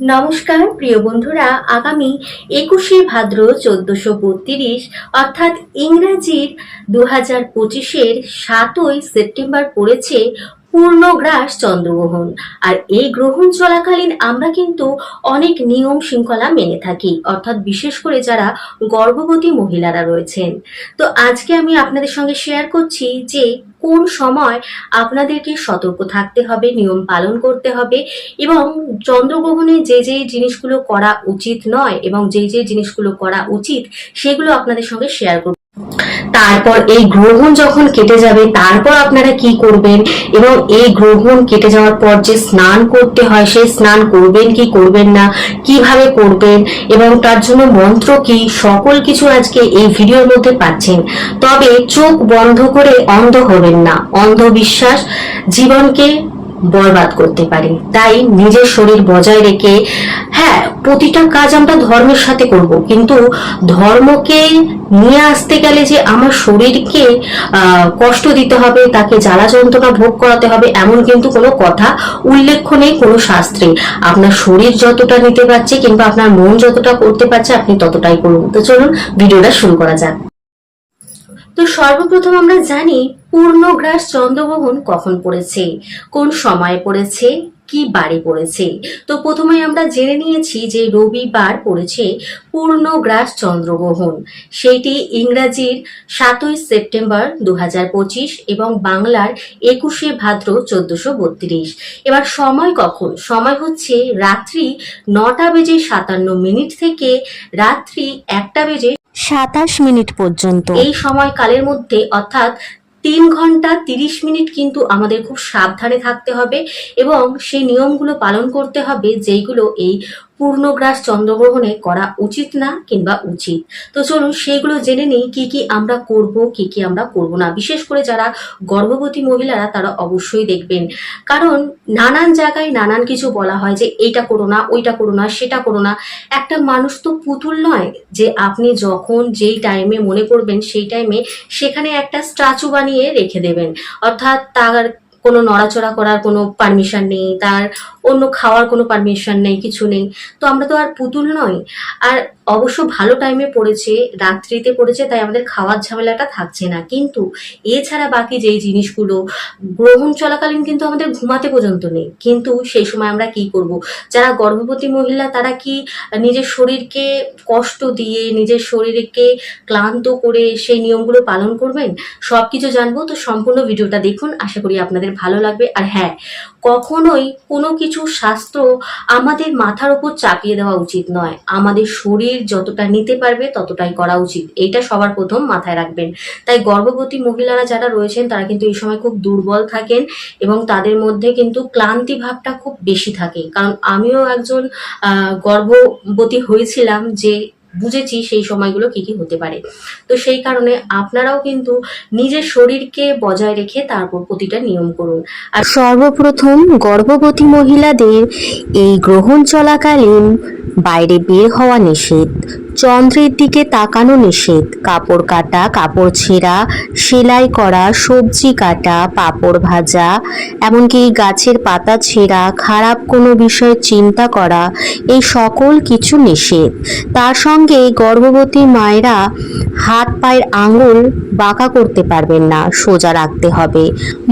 নমস্কার, প্রিয় বন্ধুরা, আগামী একুশে ভাদ্র চোদ্দশো বত্রিশ, অর্থাৎ ইংরাজির দু হাজার পঁচিশের সাতই সেপ্টেম্বর পড়েছে পূর্ণগ্রাস চন্দ্রগ্রহণ। আর এই গ্রহণ চলাকালীন আমরা কিন্তু অনেক নিয়ম শৃঙ্খলা মেনে থাকি, অর্থাৎ বিশেষ করে যারা গর্ভবতী মহিলারা রয়েছেন। তো আজকে আমি আপনাদের সঙ্গে শেয়ার করছি যে কোন সময় আপনাদেরকে সতর্ক থাকতে হবে, নিয়ম পালন করতে হবে এবং চন্দ্রগ্রহণে যে যে জিনিসগুলো করা উচিত নয় এবং যে যে জিনিসগুলো করা উচিত, সেগুলো আপনাদের সঙ্গে শেয়ার করব। তারপর এই গ্রহণ যখন কেটে যাবে, তারপর আপনারা কি করবেন? এবং এই গ্রহণ কেটে যাওয়ার পর যে স্নান করতে হয়, সেই স্নান করবেন কি করবেন না? কীভাবে করবেন? এবং তার জন্য মন্ত্র কি? সকল কিছু আজকে এই ভিডিওর মধ্যে পাচ্ছেন। তবে চোখ বন্ধ করে অন্ধ হবেন না। অন্ধবিশ্বাস জীবনকে বরবাদ করতে পারে। তাই নিজের শরীর বজায় রেখে হ্যাঁ প্রতিটা কাজ আমরা ধর্মের সাথে করব। কিন্তু ধর্মকে নিয়ে আসতে গেলে যে আমার শরীরকে কষ্ট দিতে হবে, তাকে জ্বালা যন্ত্রণা ভোগ করাতে হবে, এমন কিন্তু কোনো কথা উল্লেখ্য নেই, কোনো শাস্ত্রে। আপনার শরীর যতটা নিতে পারছে কিংবা আপনার মন যতটা করতে পারছে, আপনি ততটাই করুন। তো চলুন ভিডিওটা শুরু করা যাক। তো সর্বপ্রথম আমরা জানি, পূর্ণগ্রাস চন্দ্রগ্রহণ কখন পড়েছে? কোন সময়ে পড়েছে? কি বারে পড়েছে? তো প্রথমে আমরা জেনে নিয়েছি যে রবিবার পড়েছে পূর্ণগ্রাস চন্দ্রগ্রহণ। সেইটি ইংরাজির সাতই সেপ্টেম্বর দু এবং বাংলার একুশে ভাদ্র চোদ্দশো বত্রিশ। এবার সময় কখন? সময় হচ্ছে রাত্রি নটা বেজে সাতান্ন মিনিট থেকে রাত্রি একটা বেজে সাতাশ মিনিট পর্যন্ত। এই সময়কালের মধ্যে অর্থাৎ তিন ঘণ্টা তিরিশ মিনিট কিন্তু আমাদের খুব সাবধানে থাকতে হবে এবং সেই নিয়মগুলো পালন করতে হবে যেইগুলো এই পূর্ণগ্রাস চন্দ্রগ্রহণে করা উচিত না কিংবা উচিত। তো চলুন সেইগুলো জেনে নিই, কি কি আমরা করব, কি কি আমরা করব না। বিশেষ করে যারা গর্ভবতী মহিলারা, তারা অবশ্যই দেখবেন। কারণ নানান জায়গায় নানান কিছু বলা হয় যে, এইটা করো না, ওইটা করো না, সেটা করো না। একটা মানুষ তো পুতুল নয় যে, আপনি যখন যেই টাইমে মনে করবেন, সেই টাইমে সেখানে একটা স্ট্যাচু বানিয়ে রেখে দেবেন। অর্থাৎ তার কোনো নড়াচড়া করার কোনো পারমিশন নেই, তার অন্য খাওয়ার কোনো পারমিশন নেই, কিছু নেই। তো আমরা তো আর পুতুল নই। আর অবশ্য ভালো টাইমে পড়েছে, রাত্রিতে পড়েছে, তাই আমাদের খাওয়ার ঝামেলাটা থাকছে না। কিন্তু এছাড়া বাকি যেই জিনিসগুলো, গ্রহণ চলাকালীন কিন্তু আমাদের ঘুমাতে পর্যন্ত নেই। কিন্তু সেই সময় আমরা কি করব? যারা গর্ভবতী মহিলা, তারা কি নিজের শরীরকে কষ্ট দিয়ে, নিজের শরীরকে ক্লান্ত করে সেই নিয়মগুলো পালন করবেন? সব কিছু জানব। তো সম্পূর্ণ ভিডিওটা দেখুন। আশা করি আপনাদের ভালো লাগবে। আর হ্যাঁ কখনোই কোনো কিছু শাস্ত্র আমাদের মাথার উপর চাপিয়ে দেওয়া উচিত নয়। আমাদের শরীর যতটা নিতে পারবে ততটাই করা উচিত। এটা সবার প্রথম মাথায় রাখবেন। তাই গর্ভবতী মহিলারা যারা রয়েছেন, তারা কিন্তু এই সময় খুব দুর্বল থাকেন এবং তাদের মধ্যে কিন্তু ক্লান্তি ভাবটা খুব বেশি থাকে। কারণ আমিও একজন গর্ভবতী হয়েছিলাম যে বুঝেছি সেই সময়গুলো কি কি হতে পারে। তো সেই কারণে আপনারাও কিন্তু নিজের শরীরকে বজায় রেখে তারপর প্রতিটা নিয়ম করুন। আর সর্বপ্রথম গর্ভবতী মহিলাদের এই গ্রহণ চলাকালীন বাইরে বের হওয়া নিষেধ, চন্দ্রের দিকে তাকানো নিষেধ, কাপড় কাটা, কাপড় ছেঁড়া, সেলাই করা, সবজি কাটা, পাপড় ভাজা, এমনকি গাছের পাতা ছেঁড়া, খারাপ কোনো বিষয়ে চিন্তা করা, এই সকল কিছু নিষেধ। তার সঙ্গে গর্ভবতী মায়েরা হাত পায়ের আঙুল বাঁকা করতে পারবেন না, সোজা রাখতে হবে।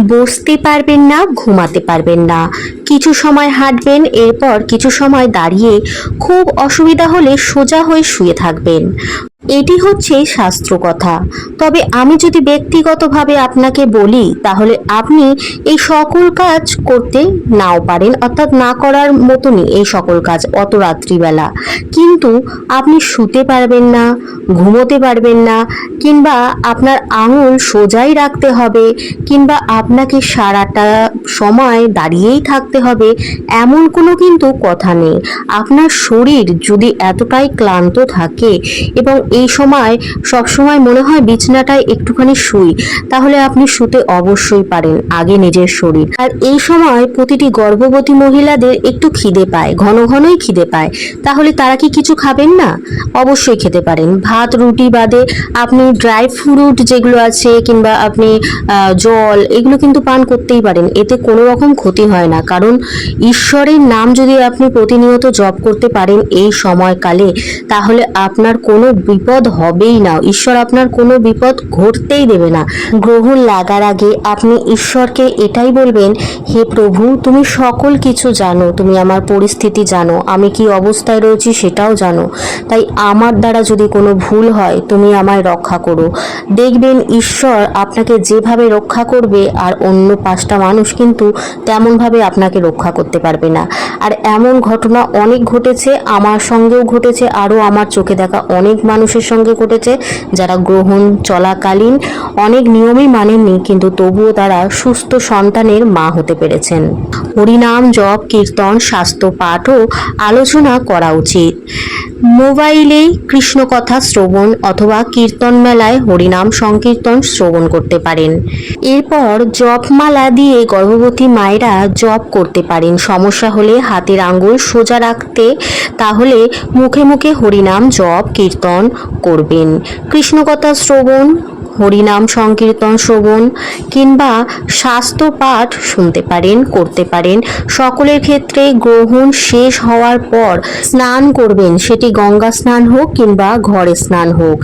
বসতে পারবেন না, ঘুমাতে পারবেন না। কিছু সময় হাঁটবেন, এরপর কিছু সময় দাঁড়িয়ে খুব অসুবিধা হলে সোজা হয়ে শুয়ে থাকবেন। এটি হচ্ছে শাস্ত্র কথা। তবে আমি যদি ব্যক্তিগতভাবে আপনাকে বলি, তাহলে আপনি এই সকল কাজ করতে নাও পারেন, অর্থাৎ না করার মতনই এই সকল কাজ অত রাত্রিবেলা। কিন্তু আপনি শুতে পারবেন না, ঘুমোতে পারবেন না, কিংবা আপনার আঙুল সোজাই রাখতে হবে, কিংবা আপনাকে সারাটা সময় দাঁড়িয়েই থাকতে হবে, এমন কোনো কিন্তু কথা নেই। আপনার শরীর যদি এতটাই ক্লান্ত থাকে এবং এই সময় সব সময় মনে হয় বিছনাটায় একটুখানি শুই, তাহলে আপনি শুতে অবশ্যই পারেন, আগে নিজের শরীর। আর এই সময় প্রতিটি গর্ভবতী মহিলাদের একটু খিদে পায়, ঘন ঘনই খিদে পায়, তাহলে তারা কি কিছু খাবেন না? অবশ্যই খেতে পারেন। ভাত, রুটি বাদে আপনি ড্রাই ফ্রুট যেগুলো আছে কিংবা আপনি জল, এগুলো কিন্তু পান করতেই পারেন। এতে কোনো রকম ক্ষতি হয় না। কারণ ঈশ্বরের নাম যদি আপনি প্রতিনিয়ত জপ করতে পারেন এই সময়কালে, তাহলে আপনার কোনো বিপদ হবেই না। ঈশ্বর আপনার কোনো বিপদ ঘটতেই দেবে না। গ্রহণ লাগার আগে আপনি ঈশ্বরকে এটাই বলবেন, হে প্রভু, তুমি সকল কিছু জানো। তুমি আমার পরিস্থিতি জানো। আমি কি অবস্থায় রয়েছি সেটাও জানো। তাই আমার দ্বারা যদি কোনো ভুল হয়, তুমি আমায় রক্ষা করো। দেখবেন ঈশ্বর আপনাকে যেভাবে রক্ষা করবে, আর অন্য পাঁচটা মানুষ কিন্তু তেমনভাবে আপনাকে রক্ষা করতে পারবে না। আর এমন ঘটনা অনেক ঘটেছে, আমার সঙ্গেও ঘটেছে, আরও আমার চোখে দেখা অনেক মানুষের সঙ্গে ঘটেছে, যারা গ্রহণ চলাকালীন অনেক নিয়মই মানেননি, কিন্তু তবুও তারা সুস্থ সন্তানের মা হতে পেরেছেন। হরিনাম, জপ, কীর্তন, স্বাস্থ্য পাঠও আলোচনা করা উচিত। মোবাইলে কৃষ্ণকথা শ্রবণ অথবা কীর্তন মেলায় হরিনাম সংকীর্তন শ্রবণ করতে পারেন। এরপর জপমালা দিয়ে গর্ভবতী মায়েরা জপ করতে পারেন। সমস্যা হলে হাতের আঙ্গুল সোজা রাখতে তাহলে মুখে মুখে হরিনাম, জপ, কীর্তন করবেন। কৃষ্ণকথা শ্রবণ হরিনাম সংকীর্তন শ্রবণ কিংবা স্বাস্থ্য পাঠ শুনতে পারেন, করতে পারেন। সকলের ক্ষেত্রে গ্রহণ শেষ হওয়ার পর স্নান করবেন। সেটি গঙ্গা স্নান হোক কিংবা ঘরে স্নান হোক।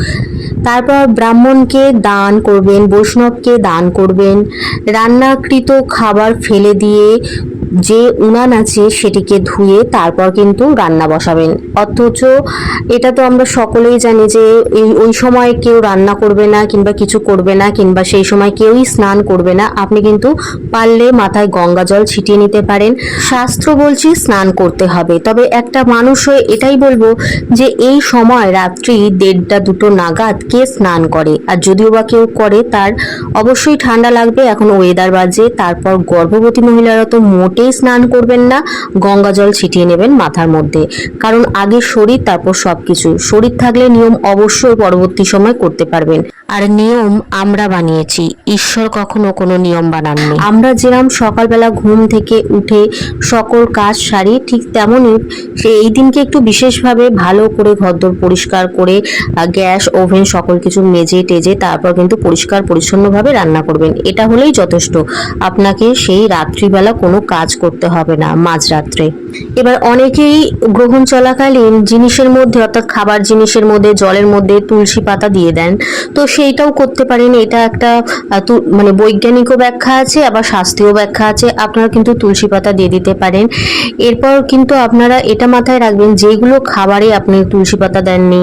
তারপর ব্রাহ্মণকে দান করবেন, বৈষ্ণবকে দান করবেন। রান্নাকৃত খাবার ফেলে দিয়ে যে উনান আছে সেটিকে ধুয়ে তারপর কিন্তু রান্না বসাবেন। অথচ এটা তো আমরা সকলেই জানি যে এই, ওই সময় কেউ রান্না করবে না কিংবা কিছু করবে না কিংবা সেই সময় কেউই স্নান করবে না। আপনি কিন্তু পারলে মাথায় গঙ্গা জল ছিটিয়ে নিতে পারেন। শাস্ত্র বলছি স্নান করতে হবে। তবে একটা মানুষ হয়ে এটাই বলব যে এই সময় রাত্রি দেড়টা দুটো নাগাদ কে স্নান করে? আর যদিও বা কেউ করে, তার অবশ্যই ঠান্ডা লাগবে। এখন ওয়েদার বাজে, তারপর গর্ভবতী মহিলারা তো মোটেই স্নান করবেন না গঙ্গা জল ছিটিয়ে নেবেন মাথার মধ্যে। কারণ আগে শরীর তারপর সবকিছু। শরীর থাকলে নিয়ম অবশ্যই পরবর্তী সময় করতে পারবেন। আর নিয়ম আমরা বানিয়েছি। ঈশ্বর কখনো কোনো নিয়ম বানাননি। আমরা যেরকম সকালবেলা ঘুম থেকে উঠে সকল কাজ সারি ঠিক তেমনই সে এই দিনকে একটু বিশেষভাবে ভালো করে ঘরদোর পরিষ্কার করে গ্যাস ওভেন সকল কিছু মেজে টেজে তারপর কিন্তু পরিষ্কার পরিচ্ছন্নভাবে রান্না করবেন। এটা হলেই যথেষ্ট। আপনাকে সেই রাত্রিবেলা কোনো কাজ করতে হবে না মাঝরাত্রে। এবার অনেকেই গ্রহণ চলাকালীন জিনিসের মধ্যে, অর্থাৎ খাবার জিনিসের মধ্যে, জলের মধ্যে তুলসী পাতা দিয়ে দেন। তো সেইটাও করতে পারেন। এটা একটা মানে বৈজ্ঞানিকও ব্যাখ্যা আছে, আবার শাস্ত্রীয় ব্যাখ্যা আছে। আপনারা কিন্তু তুলসী পাতা দিয়ে দিতে পারেন। এরপর কিন্তু আপনারা এটা মাথায় রাখবেন যেগুলো খাবারে আপনি তুলসী পাতা দেননি,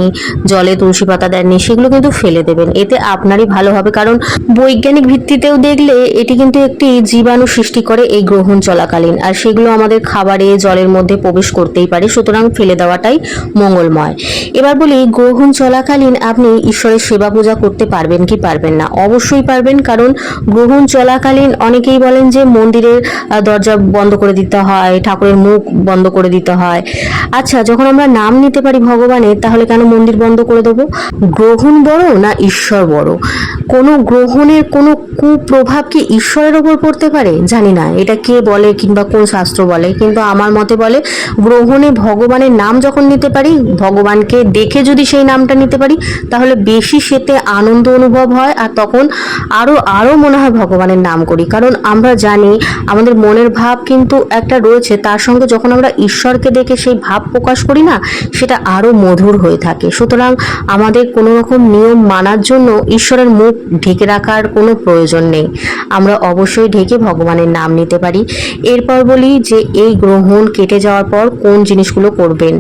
জলে তুলসী পাতা দেননি, সেগুলো কিন্তু ফেলে দেবেন। এতে আপনারই ভালো হবে। কারণ বৈজ্ঞানিক ভিত্তিতেও দেখলে এটি কিন্তু একটি জীবাণু সৃষ্টি করে এই গ্রহণ চলাকালীন। আর সেগুলো আমাদের খাবারে, জলের মধ্যে প্রবেশ করতেই পারে, সুতরাং ফেলে দেওয়াটাই মঙ্গলময়। এবার বলি, গ্রহণ চলাকালীন আপনি ঈশ্বরের সেবা পূজা করতে পারবেন কি পারবেন না? অবশ্যই পারবেন, কারণ গ্রহণ চলাকালীন অনেকেই বলেন যে মন্দিরের দরজা বন্ধ করে দিতে হয়, ঠাকুরের মুখ বন্ধ করে দিতে হয়। আচ্ছা যখন আমরা নাম নিতে পারি ভগবানের তাহলে কেন মন্দির বন্ধ করে দেবো? গ্রহণ বড় না ঈশ্বর বড়? কোনো গ্রহণের কোনো কুপ্রভাব কি ঈশ্বরের ওপর পড়তে পারে? জানি না, এটা কে বলে কিংবা কোন শাস্ত্র বলে। কিন্তু আমার মতে বলে, গ্রহণে ভগবানের নাম যখন নিতে পারি, ভগবানকে দেখে যদি সেই নামটা নিতে পারি, তাহলে বেশি সেতে আনন্দ অনুভব হয় আর তখন আরও আরও মনে হয় ভগবানের নাম করি। কারণ আমরা জানি, আমাদের মনের ভাব কিন্তু একটা রয়েছে, তার সঙ্গে যখন আমরা ঈশ্বরকে দেখে সেই ভাব প্রকাশ করি না, সেটা আরও মধুর হয়ে থাকে। সুতরাং আমাদের কোনো রকম নিয়ম মানার জন্য ঈশ্বরের মুখ ঢেকে রাখার কোনো প্রয়োজন নেই। আমরা অবশ্যই ঢেকে ভগবানের নাম নিতে পারি। এরপর বলি যে এই গ্রহণ কেটে যাওয়ার পর কোন জিনিসগুলো করবেন?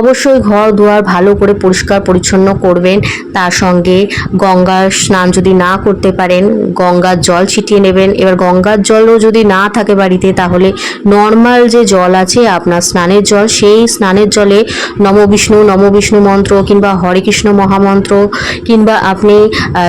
অবশ্যই ঘর দুয়ার ভালো করে পরিষ্কার পরিচ্ছন্ন করবেন। তার সঙ্গে গঙ্গার স্নান যদি না করতে পারেন, গঙ্গার জল ছিটিয়ে নেবেন। এবার গঙ্গার জলও যদি না থাকে বাড়িতে, তাহলে নর্মাল যে জল আছে, আপনার স্নানের জল, সেই স্নানের জলে নম বিষ্ণু নম বিষ্ণু মন্ত্র কিংবা হরে কৃষ্ণ মহামন্ত্র কিংবা আপনি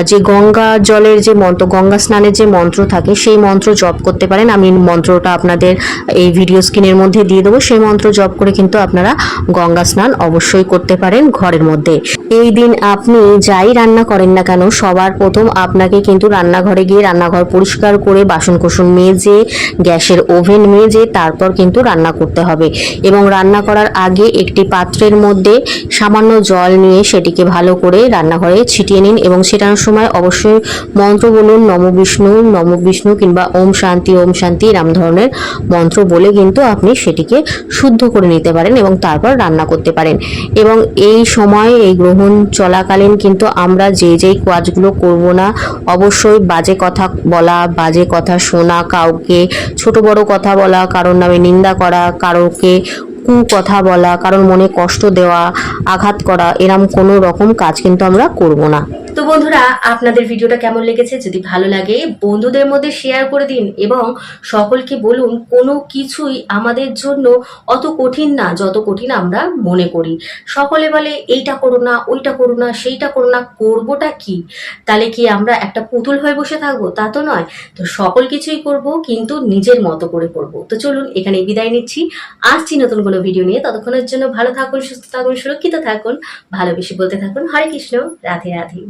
যে গঙ্গা জলের যে মন্ত্র, গঙ্গা স্নানের যে মন্ত্র থাকে, সেই মন্ত্র জপ করতে পারেন। আমি মন্ত্রটা আপনাদের আপনাদের এই ভিডিও স্ক্রিনের মধ্যে দিয়ে দেবো। সেই মন্ত্র জপ করে কিন্তু আপনারা গঙ্গা স্নান অবশ্যই করতে পারেন ঘরের মধ্যে। এই দিন আপনি যাই রান্না করেন না কেন, সবার প্রথম আপনাকে কিন্তু রান্নাঘরে গিয়ে রান্নাঘর পরিষ্কার করে বাসন কোসন মেজে, গ্যাসের ওভেন মেজে, তারপর কিন্তু রান্না করতে হবে। এবং রান্না করার আগে একটি পাত্রের মধ্যে সামান্য জল নিয়ে সেটিকে ভালো করে রান্নাঘরে ছিটিয়ে নিন এবং ছেটানোর সময় অবশ্যই মন্ত্র বলুন, নম বিষ্ণু নম বিষ্ণু কিংবা ওম শান্তি ওম শান্তি এরম ধরনের মন্ত্র বলে কিন্তু আপনি সেটিকে শুদ্ধ করে নিতে পারেন এবং তারপর রান্না করতে পারেন। এবং এই সময়ে এই গ্রহণ চলাকালীন কিন্তু আমরা যে যেই কাজগুলো করব না, অবশ্যই বাজে কথা বলা, বাজে কথা শোনা, কাউকে ছোট বড় কথা বলা, কারোর নামে নিন্দা করা, কারোকে কু কথা বলা, কারোর মনে কষ্ট দেওয়া, আঘাত করা, এরম কোনো রকম কাজ কিন্তু আমরা করব না। তো বন্ধুরা, আপনাদের ভিডিওটা কেমন লেগেছে যদি ভালো লাগে, বন্ধুদের মধ্যে শেয়ার করে দিন এবং সকলকে বলুন, কোনো কিছুই আমাদের জন্য অত কঠিন না, যত কঠিন আমরা মনে করি। সকলে বলে, এইটা করো না, ওইটা করো না, সেইটা করো না, করবোটা কি? তাহলে কি আমরা একটা পুতুল হয়ে বসে থাকব? তা তো নয়। তো সকল কিছুই করব, কিন্তু নিজের মতো করে করব। তো চলুন এখানে বিদায় নিচ্ছি। আসছি নতুন কোনো ভিডিও নিয়ে ততক্ষণের জন্য ভালো থাকুন, সুস্থ থাকুন, সুরক্ষিত থাকুন, ভালোবেসে বলতে থাকুন, হরে কৃষ্ণ, রাধে রাধে।